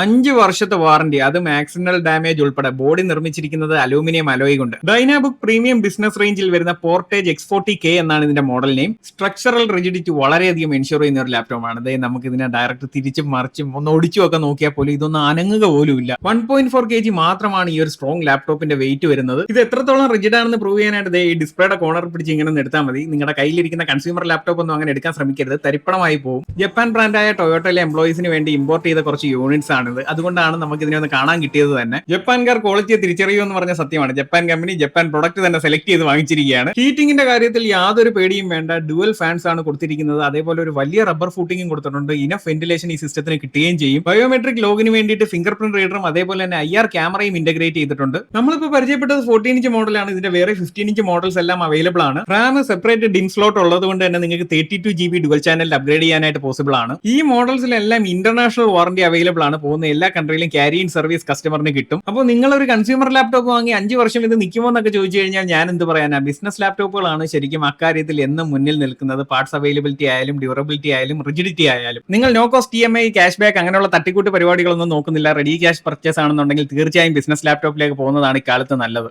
അഞ്ച് വർഷത്തെ വാറന്റി അതും ആക്സിഡന്റൽ ഡാമേജ് ഉൾപ്പെടെ ബോഡി നിർമ്മിച്ചിരിക്കുന്നത് അലൂമിനിയം അലോയ് കൊണ്ട്. ഡൈനാബുക്ക് പ്രീമിയം ബിസിനസ് റേഞ്ചിൽ വരുന്ന പോർട്ടേജ് എക്സ് ഫോർട്ടി കെ എന്നാണ് ഇതിന്റെ മോഡൽ നെയിം സ്ട്രക്ചറൽ റിജിഡിറ്റി വളരെയധികം എൻഷുർ ചെയ്യുന്ന ഒരു ലാപ്ടോപ്പ് ആണ്. ദേ നമുക്ക് ഇതിനെ ഡയറക്റ്റ് തിരിച്ചും മറിച്ചും ഒന്ന് ഒടിച്ചും ഒക്കെ നോക്കിയാൽ പോലും ഇതൊന്നും അനങ്ങുക പോലും ഇല്ല. One point four K G മാത്രമാണ് ഈ ഒരു സ്ട്രോങ് ലാപ്ടോപ്പിന്റെ വെയിറ്റ് വരുന്നത്. ഇത് എത്രത്തോളം റിജിഡ് ആണെന്ന് പ്രൂവ് ചെയ്യാനായിട്ട് ഈ ഡിസ്പ്ലേയുടെ കോണർ പിടിച്ച് ഇങ്ങനെ എടുത്താൽ മതി. നിങ്ങളുടെ കയ്യിലിരിക്കുന്ന കൺസ്യൂമർ ലാപ്ടോപ്പ് ഒന്നും അങ്ങനെ എടുക്കാൻ ശ്രമിക്കരുത്. തരിപ്പണമായി പോകും ജപ്പാൻ ബ്രാൻഡായ ടൊയോട്ടയിലെ എംപ്ലോയീസിന് വേണ്ടി ഇമ്പോർട്ട് ചെയ്ത കുറച്ച് യൂണിറ്റ്സ് ആണിത് അതുകൊണ്ടാണ് നമുക്ക് ഇതിനെ ഒന്ന് കാണാൻ കിട്ടിയത് തന്നെ. ജപ്പാൻകാർ ക്വാളിറ്റിയെ തിരിച്ചറിയൂ എന്ന് പറഞ്ഞ സത്യമാണ്. ജപ്പാൻ കമ്പനി ജപ്പാൻ പ്രൊഡക്റ്റ് തന്നെ സെലക്ട് ചെയ്ത് വാങ്ങിച്ചിരിക്കുകയാണ്. ഹീറ്റിംഗിന്റെ കാര്യത്തിൽ യാതൊരു പേടിയും വേണ്ട. ഡുവൽ ഫാൻസ് ആണ് കൊടുത്തിരിക്കുന്നത്. അതേപോലെ ഒരു വലിയ റബ്ബർ ഫൂട്ടിങ്ങും കൊടുത്തിട്ടുണ്ട്. ഇനഫ് വെന്റിലേഷൻ ഈ സിസ്റ്റത്തിന് കിട്ടുകയും ചെയ്യും. ബയോമെട്രിക് ലോഗിന് വേണ്ടിയിട്ട് ഫിംഗർ പ്രിന്റ് റീഡറും അതേപോലെ തന്നെ ഐആർ ആർ ക്യാമറയും ഇന്റഗ്രേറ്റ് ചെയ്തിട്ടുണ്ട്. നമ്മളിപ്പോൾ പരിചയപ്പെട്ടത് ഫോർട്ടീൻ ഇഞ്ച് മോഡലാണ് ഇതിന്റെ വേറെ ഫിഫ്റ്റീൻ ഇഞ്ച് മോഡൽസ് എല്ലാം അവൈലബിൾ ആണ്. റാം സെപ്പറേറ്റ് ഡിം സ്ലോട്ട് ഉള്ളത് കൊണ്ട് തന്നെ നിങ്ങൾക്ക് thirty two G B dual channel upgrade ചെയ്യാനായിട്ട് പോസിബിൾ ആണ്. ഈ മോഡൽസിലെല്ലാം ഇന്റർനാഷണൽ വാറന്റി അവൈലബിൾ ആണ്. പോകുന്ന എല്ലാ കൺട്രിയിലും ക്യാരി ഇൻ സർവീസ് കസ്റ്റമറിന് കിട്ടും. അപ്പോൾ നിങ്ങൾ ഒരു കൺസ്യൂമർ ലാപ്ടോപ്പ് വാങ്ങി അഞ്ച് വർഷം ഇത് നിൽക്കുമോ എന്നൊക്കെ ചോദിച്ചു കഴിഞ്ഞാൽ ഞാൻ എന്ത് പറയാനാ? ബിസിനസ് ലാപ്ടോപ്പുകളാണ് ശരിക്കും അക്കാര്യത്തിൽ എന്നും മുന്നിൽ നിൽക്കുന്നത്. പാർട്സ് അവൈലബിലിറ്റി ആയാലും ഡ്യൂറബിലിറ്റി ആയാലും റിജിഡിറ്റി ആയാലും. നിങ്ങൾ no cost E M I cash back അങ്ങനെയുള്ള തട്ടിക്കൂട്ട് പരിപാടികളൊന്നും നോക്കുന്നില്ല. റെഡി ക്യാഷ് പർച്ചേസ് ആണെന്നുണ്ടെങ്കിൽ തീർച്ചയായും ബിസിനസ് ലാപ്ടോപ്പിലേക്ക് പോകുന്നതാണ് ഇക്കാലത്ത് നല്ലത്.